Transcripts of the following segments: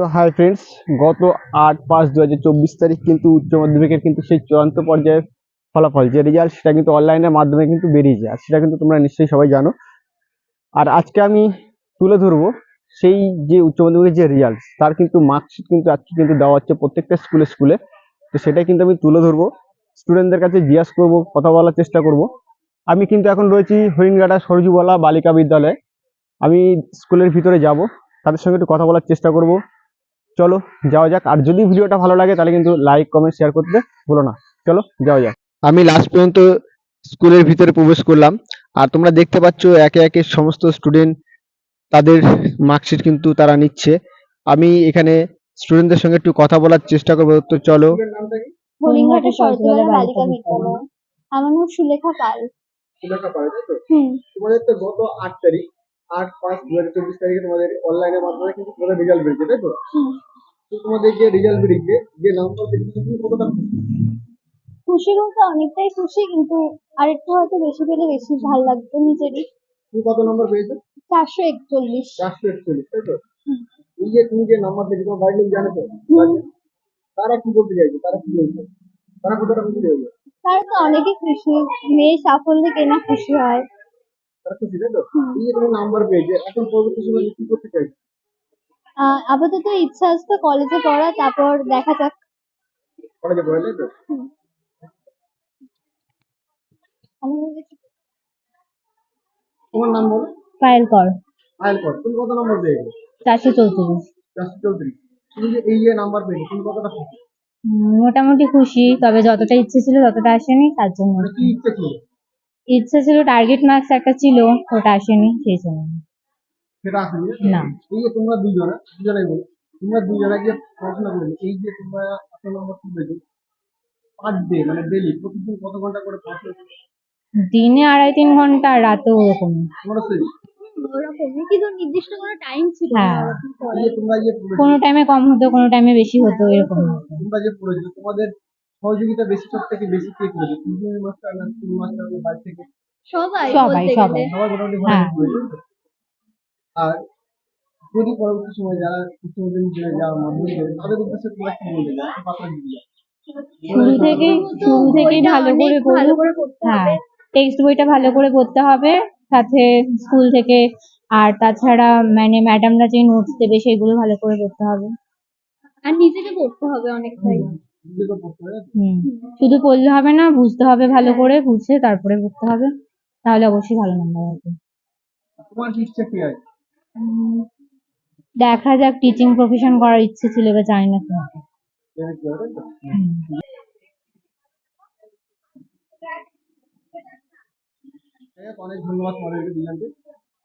তো hi friends গত আট পাঁচ দু হাজার চব্বিশ তারিখ কিন্তু উচ্চ মাধ্যমিকের কিন্তু সেই চূড়ান্ত পর্যায়ের ফলাফল, যে রেজাল্ট সেটা কিন্তু অনলাইনের মাধ্যমে কিন্তু বেরিয়েছে আর সেটা কিন্তু তোমরা নিশ্চয়ই সবাই জানো। আর আজকে আমি তুলে ধরবো সেই যে উচ্চ মাধ্যমিকের যে রেজাল্ট তার কিন্তু মার্কশিট কিন্তু আজকে কিন্তু দেওয়া হচ্ছে প্রত্যেকটা স্কুলে স্কুলে তো সেটাই কিন্তু আমি তুলে ধরবো। স্টুডেন্টদের কাছে জিজ্ঞাসা করব, কথা বলার চেষ্টা করব। আমি কিন্তু এখন রয়েছি হরিণঘাটা সরজুবলা বালিকা বিদ্যালয়ে। আমি স্কুলের ভিতরে যাব, তাদের সঙ্গে একটু কথা বলার চেষ্টা করব। চলো যাওয়া যাক। আর যদি ভিডিওটা ভালো লাগে তাহলে কিন্তু লাইক কমেন্ট শেয়ার করতে ভুলো না। চলো যাওয়া যাক। আমি লাস্ট পর্যন্ত স্কুলের ভিতরে প্রবেশ করলাম। আর তোমরা দেখতে পাচ্ছ একে একে সমস্ত স্টুডেন্ট তাদের মার্কশিট কিন্তু তারা নিচ্ছে। আমি এখানে স্টুডেন্টদের সঙ্গে একটু কথা বলার চেষ্টা করব। তো চলো। আমার নাম সুলেখা পাল। হুম। তোমাদের তো গত আট তারিখ। আট পাঁচ দু হাজার চব্বিশ তারিখে তোমাদের অনলাইনের মাধ্যমে কিন্তু তোমাদের রেজাল্ট বেরিয়েছে তাই তো? তো তোমাদের যে রেজাল্ট বেরিয়েছে যে নাম্বার বেরিয়েছে তুমি কতটা খুশি? বলতে অনেকটাই খুশি কিন্তু আরেকটু হয়তো বেশি পেলে বেশি ভালো লাগতো নিজেরই। তুমি কত নম্বর পেয়েছ? চারশো একচল্লিশ। চারশো একচল্লিশ তাই তো? এই যে তুমি যে নাম্বার পেয়েছ তোমার বাড়ির লোক জানে তো? তারা কি বলতে চাইছে? তারা কি বলছে? তারা কতটা খুশি হয়েছে তার তো অনেকই খুশি মেয়ে সাফল্যে কেনা খুশি হয়। খুশি তাই তো? এই তুমি নাম্বার পেয়েছে এখন পরবর্তী সময় কি করতে চাইছো? আহ, আপাতত ইচ্ছা আসতো কলেজে পড়া তারপর দেখা যাক। কলেজে পড়ে তাই তো? তোমার নাম বলো। পায়েল কর। আয়ল কর তুমি কত নম্বর পেয়েছ চারশো চৌত্রিশ। চারশো চৌত্রিশ। তুমি যে এই যে নাম্বার পেয়েছ তুমি কতটা খুশি? মোটামুটি খুশি তবে যতটা ইচ্ছে ছিল ততটা আসেনি তার জন্য। মানে কি ইচ্ছে ছিল? ইচ্ছে ছিল টার্গেট মার্কস একটা ছিল ওটা আসেনি সেই জন্য সেটা আসেনি? না। এই যে তোমরা দুজনে দুজনেই বলো তোমরা দুজনে যে পড়াশোনা করেছ এই যে তোমরা এত নম্বর তুলেছো পার ডে মানে ডেলি প্রতিদিন কত ঘণ্টা করে পড়াশোনা দিনে আড়াই তিন ঘণ্টা রাতেও ওরকম। তোমরা সেই? নির্দিষ্ট কোনো টাইম ছিল হ্যাঁ। কম হতো কোনো টাইমে বেশি হতো এরকম। হতো তোমরা যে পড়েছো তোমাদের সহযোগিতা বেশি সব থেকে বেশি কে করেছে টিউশন মাস্টার না স্কুল মাস্টার না বাড়ি থেকে? সবাই সবাই সবাই। সবাই মোটামুটি হ্যাঁ। ভালো করেছে আর যদি পরবর্তী সময় যারা উচ্চ মাধ্যমিক যারা যারা মাধ্যমিক দেবে তাদের উদ্দেশ্যে তোমরা কি বলতে চাও? দিতে চাও? শুরু থেকে শুরু থেকেই ভালো করে ভালো করে পড়তে হ্যাঁ। হবে। টেক্সট বইটা ভালো করে পড়তে হবে। সাথে স্কুল থেকে আর তাছাড়া মানে ম্যাডামরা যে নোটস দেবে সেগুলো ভালো করে পড়তে হবে। আর নিজেকে পড়তে হবে অনেকটাই। শুধু পড়লে হবে না বুঝতে হবে ভালো করে বুঝে তারপরে পড়তে হবে। তাহলে অবশ্যই ভালো নাম্বার হবে তোমার ইচ্ছা কি আছে দেখা যাক টিচিং প্রফেশন করার ইচ্ছে ছিল বা জানি না কি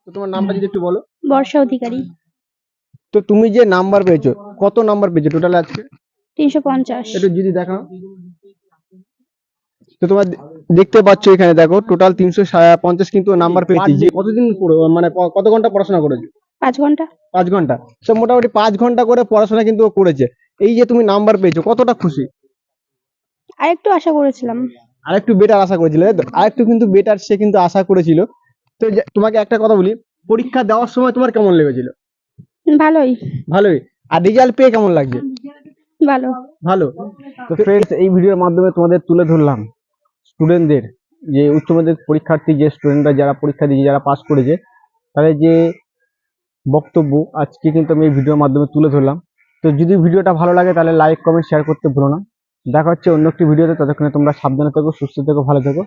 তো? তোমার নামটা যদি একটু বলো। বর্ষা অধিকারী। তো তুমি যে নাম্বার পেয়েছ কত নাম্বার পেয়েছ টোটাল আজকে? তিনশো পঞ্চাশ। একটু যদি দেখাও। তো তোমার দেখতে পাচ্ছ এখানে দেখো টোটাল তিনশো পঞ্চাশ কিন্তু নাম্বার পেয়েছি। যে কতদিন মানে কত ঘণ্টা পড়াশোনা করেছ? পাঁচ ঘণ্টা। পাঁচ ঘণ্টা। তো মোটামুটি পাঁচ ঘণ্টা করে পড়াশোনা কিন্তু ও করেছে। এই যে তুমি নাম্বার পেয়েছ কতটা খুশি? আর একটু আশা করেছিলাম। আরেকটু বেটার আশা করেছিল আরেকটু কিন্তু বেটার সে কিন্তু আশা করেছিল। তো তোমাকে একটা কথা বলি পরীক্ষা দেওয়ার সময় তোমার কেমন লেগেছিল? ভালোই। ভালোই। আর রেজাল্ট পেয়ে কেমন লাগছে? ভালো। ভালো। তো ফ্রেন্ডস এই ভিডিওর মাধ্যমে তোমাদের তুলে ধরলাম স্টুডেন্টদের যে উচ্চ মাধ্যমিক পরীক্ষার্থী যে স্টুডেন্টরা যারা পরীক্ষা দিয়েছে যারা পাস করেছে তাদের যে বক্তব্য আজকে কিন্তু আমি এই ভিডিওর মাধ্যমে তুলে ধরলাম। তো যদি ভিডিওটা ভালো লাগে তাহলে লাইক কমেন্ট শেয়ার করতে ভুলো না। দেখা হচ্ছে অন্য একটি ভিডিওতে ততক্ষণে তোমরা সাবধানে থেকো সুস্থ থেকো ভালো থেকো।